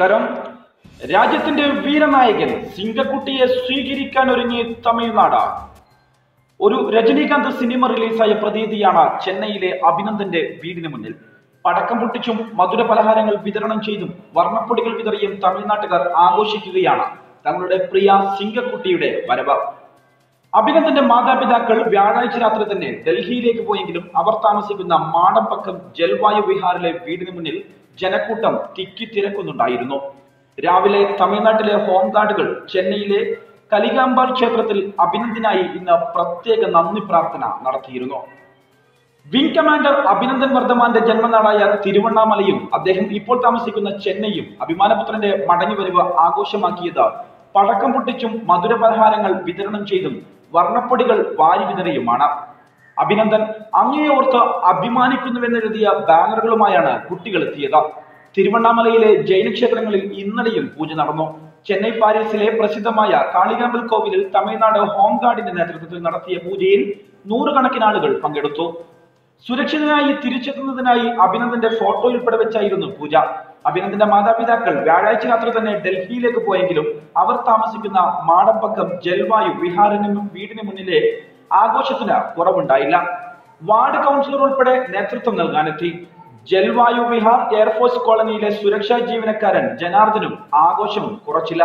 നമസ്കാരം. രാജ്യത്തിന്റെ വീരനായകൻ സിംഗക്കുട്ടിയെ സ്വീകരിക്കാൻ ഒരുങ്ങി തമിഴ്നാട്. ഒരു രജനീകാന്ത് സിനിമ റിലീസായ പ്രതീതിയാണ് ചെന്നൈയിലെ അഭിനന്ദന്റെ വീടിന് മുന്നിൽ. പടക്കം പൊട്ടിച്ചും മധുര പലഹാരങ്ങൾ വിതരണം ചെയ്തും വർണപ്പൊടികൾ വിതറിയും തമിഴ്നാട്ടുകാർ ആഘോഷിക്കുകയാണ് തങ്ങളുടെ പ്രിയ സിംഗക്കുട്ടിയുടെ വരവ്. അഭിനന്ദന്റെ മാതാപിതാക്കൾ വ്യാഴാഴ്ച രാത്രി തന്നെ ഡൽഹിയിലേക്ക് പോയെങ്കിലും അവർ താമസിക്കുന്ന മാടമ്പക്കം ജൽവായു വിഹാറിലെ വീടിന് മുന്നിൽ ജനക്കൂട്ടം തിക്കി തിരക്കുന്നുണ്ടായിരുന്നു. രാവിലെ തമിഴ്നാട്ടിലെ ഹോം ഗാർഡുകൾ ചെന്നൈയിലെ കലികാമ്പാൾ ക്ഷേത്രത്തിൽ അഭിനന്ദിനായി ഇന്ന് പ്രത്യേക നന്ദി പ്രാർത്ഥന നടത്തിയിരുന്നു. വിംഗ് കമാൻഡർ അഭിനന്ദൻ വർദ്ധമാന്റെ ജന്മനാടായ തിരുവണ്ണാമലയും അദ്ദേഹം ഇപ്പോൾ താമസിക്കുന്ന ചെന്നൈയും അഭിമാനപുത്രന്റെ മടങ്ങിവരവ് ആഘോഷമാക്കിയത് പഴക്കം പൊട്ടിച്ചും മധുര പലഹാരങ്ങൾ വിതരണം ചെയ്തും വർണപ്പൊടികൾ വാരി വിതറിയുമാണ്. അഭിനന്ദൻ അങ്ങേ ഓർത്ത് അഭിമാനിക്കുന്നുവെന്നെഴുതിയ ബാനറുകളുമായാണ് കുട്ടികൾ എത്തിയത് തിരുവണ്ണാമലയിലെ ജൈന ക്ഷേത്രങ്ങളിൽ ഇന്നലെയും പൂജ നടന്നു. ചെന്നൈ പാരീസിലെ പ്രസിദ്ധമായ കാളികാമ്പൽ കോവിലിൽ തമിഴ്നാട് ഹോം ഗാർഡിന്റെ നേതൃത്വത്തിൽ നടത്തിയ പൂജയിൽ നൂറുകണക്കിന് ആളുകൾ പങ്കെടുത്തു. സുരക്ഷിതനായി തിരിച്ചെത്തുന്നതിനായി അഭിനന്ദന്റെ ഫോട്ടോ ഉൾപ്പെടെ വെച്ചായിരുന്നു പൂജ. അഭിനന്ദന്റെ മാതാപിതാക്കൾ വ്യാഴാഴ്ച രാത്രി തന്നെ ഡൽഹിയിലേക്ക് പോയെങ്കിലും അവർ താമസിക്കുന്ന മാടമ്പക്കം ജൽവായു വിഹാറിനും വീടിന് മുന്നിലെ ആഘോഷത്തിന് കുറവുണ്ടായില്ല. വാർഡ് കൗൺസിലർ ഉൾപ്പെടെ നേതൃത്വം നൽകാനെത്തി. ജൽവായു വിഹാർ എയർഫോഴ്സ് കോളനിയിലെ സുരക്ഷാ ജീവനക്കാരൻ ജനാർദ്ദനും ആഘോഷം കുറച്ചില്ല.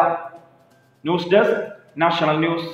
News desk national news.